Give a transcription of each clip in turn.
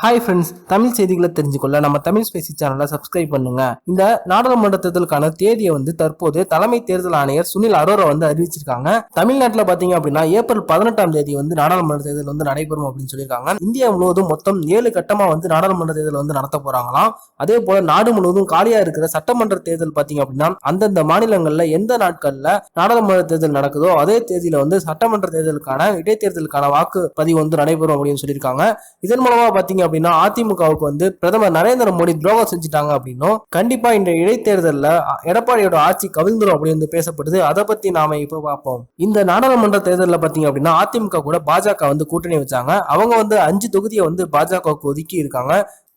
Hi friends Tamil செய்திகளை தெரிஞ்சுக்கொள்ள நம்ம Tamil Spacey சேனலை சப்ஸ்கிரைப் பண்ணுங்க. இந்த நாடாளுமன்ற தேர்தலுக்கான தேதியை வந்து தற்போது தலைமை தேர்தல் ஆணையர் சுனில் அரோரா வந்து அறிவிச்சிருக்காங்க. தமிழ்நாட்டில் பார்த்தீங்க அப்படின்னா ஏப்ரல் பதினெட்டாம் தேதி வந்து நாடாளுமன்ற தேர்தல் வந்து நடைபெறும் அப்படின்னு சொல்லியிருக்காங்க. இந்தியா முழுவதும் மொத்தம் ஏழு கட்டமா வந்து நாடாளுமன்ற தேர்தல் வந்து நடத்த போறாங்களாம். அதே போல நாடு முழுவதும் காலியா இருக்கிற சட்டமன்ற தேர்தல் பார்த்தீங்க அப்படின்னா அந்தந்த மாநிலங்கள்ல எந்த நாட்கள்ல நாடாளுமன்ற தேர்தல் நடக்குதோ அதே தேதியில வந்து சட்டமன்ற தேர்தலுக்கான இடைத்தேர்தலுக்கான வாக்குப்பதிவு வந்து நடைபெறும் அப்படின்னு சொல்லியிருக்காங்க. இதன் மூலமா பாத்தீங்க அப்படின்னா அதிமுகவுக்கு வந்து பிரதமர் நரேந்திர மோடி துரோகம் செஞ்சுட்டாங்க அப்படின்னும் கண்டிப்பா இந்த இடைத்தேர்தலில் எடப்பாடியோட ஆட்சி கவிழ்ந்துடும் அப்படின்னு வந்து பேசப்படுது. அதை பத்தி நாம இப்ப பார்ப்போம். இந்த நாடாளுமன்ற தேர்தலில் பார்த்தீங்க அப்படின்னா அதிமுக கூட பாஜக வந்து கூட்டணி வச்சாங்க. அவங்க வந்து அஞ்சு தொகுதியை வந்து பாஜகவுக்கு ஒதுக்கி இருக்காங்க.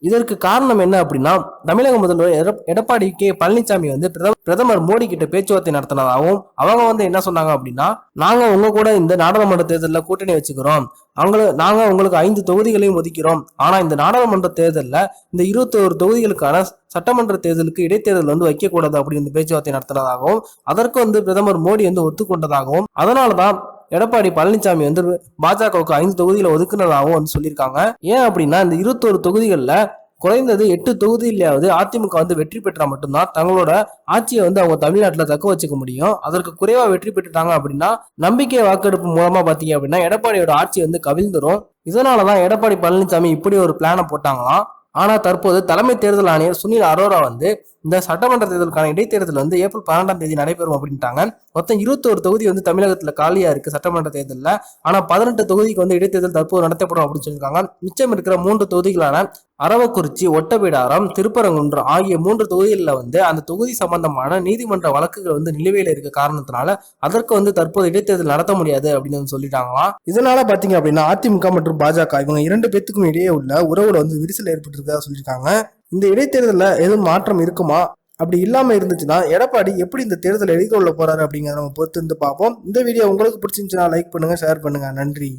இதற்கு காரணம் என்ன அப்படின்னா தமிழக முதல்வர் எடப்- எடப்பாடி கே. பழனிசாமி வந்து பிரதமர் மோடி கிட்ட பேச்சுவார்த்தை நடத்தினதாகவும் அவங்க வந்து என்ன சொன்னாங்க அப்படின்னா நாங்க உங்க கூட இந்த நாடாளுமன்ற தேர்தலில் கூட்டணி வச்சுக்கிறோம். அவங்கள நாங்க உங்களுக்கு ஐந்து தொகுதிகளையும் ஒதுக்கிறோம். ஆனா இந்த நாடாளுமன்ற தேர்தலில் இந்த இருபத்தோரு தொகுதிகளுக்கான சட்டமன்ற தேர்தலுக்கு இடைத்தேர்தல் வந்து வைக்கக்கூடாது அப்படின்னு பேச்சுவார்த்தை நடத்தினதாகவும் அதற்கு வந்து பிரதமர் மோடி வந்து ஒத்துக்கொண்டதாகவும் அதனாலதான் எடப்பாடி பழனிசாமி வந்து பாஜகவுக்கு ஐந்து தொகுதிகளை ஒதுக்குனதாகவும் வந்து சொல்லியிருக்காங்க. ஏன் அப்படின்னா இந்த இருபத்தோரு தொகுதிகளில் குறைந்தது எட்டு தொகுதியிலாவது அதிமுக வந்து வெற்றி பெற்றா மட்டும்தான் தங்களோட ஆட்சியை வந்து அவங்க தமிழ்நாட்டில் தக்க வச்சுக்க முடியும். அதற்கு குறைவாக வெற்றி பெற்றுட்டாங்க அப்படின்னா நம்பிக்கை வாக்கெடுப்பு மூலமா பாத்தீங்க அப்படின்னா எடப்பாடியோட ஆட்சி வந்து கவிழ்ந்துரும். இதனாலதான் எடப்பாடி பழனிசாமி இப்படி ஒரு பிளானை போட்டாங்களாம். ஆனா தற்போது தலைமை தேர்தல் ஆணையர் சுனில் அரோரா வந்து இந்த சட்டமன்ற தேர்தலுக்கான இடைத்தேர்தல் வந்து ஏப்ரல் பன்னெண்டாம் தேதி நடைபெறும் அப்படின்ட்டாங்க. மொத்தம் இருபத்தோரு தொகுதி வந்து தமிழகத்தில் காலியாக இருக்குது சட்டமன்ற தேர்தலில். ஆனால் பதினெட்டு தொகுதிக்கு வந்து இடைத்தேர்தல் தற்போது நடத்தப்படும் அப்படின்னு சொல்லியிருக்காங்க. மிச்சம் இருக்கிற மூன்று தொகுதிகளான அரவக்குறிச்சி ஒட்டபிடாரம் திருப்பரங்குன்றம் ஆகிய மூன்று தொகுதிகளில் வந்து அந்த தொகுதி சம்பந்தமான நீதிமன்ற வழக்குகள் வந்து நிலுவையில் இருக்க காரணத்தினால அதற்கு வந்து தற்போது இடைத்தேர்தல் நடத்த முடியாது அப்படின்னு வந்து சொல்லிட்டாங்களாம். இதனால பாத்தீங்க அப்படின்னா அதிமுக மற்றும் பாஜக இவங்க இரண்டு பேத்துக்கும் இடையே உள்ள உறவுல வந்து விரிசல் ஏற்பட்டிருக்கதா சொல்லியிருக்காங்க. இந்த இடைத்தேர்தலில் எதுவும் மாற்றம் இருக்குமா? அப்படி இல்லாமல் இருந்துச்சுன்னா எடப்பாடி எப்படி இந்த தேர்தலை எதிர்கொள்ள போறாரு அப்படிங்கிறத நம்ம பொறுத்து இருந்து பார்ப்போம். இந்த வீடியோ உங்களுக்கு பிடிச்சிருந்துச்சுன்னா லைக் பண்ணுங்க ஷேர் பண்ணுங்க. நன்றி.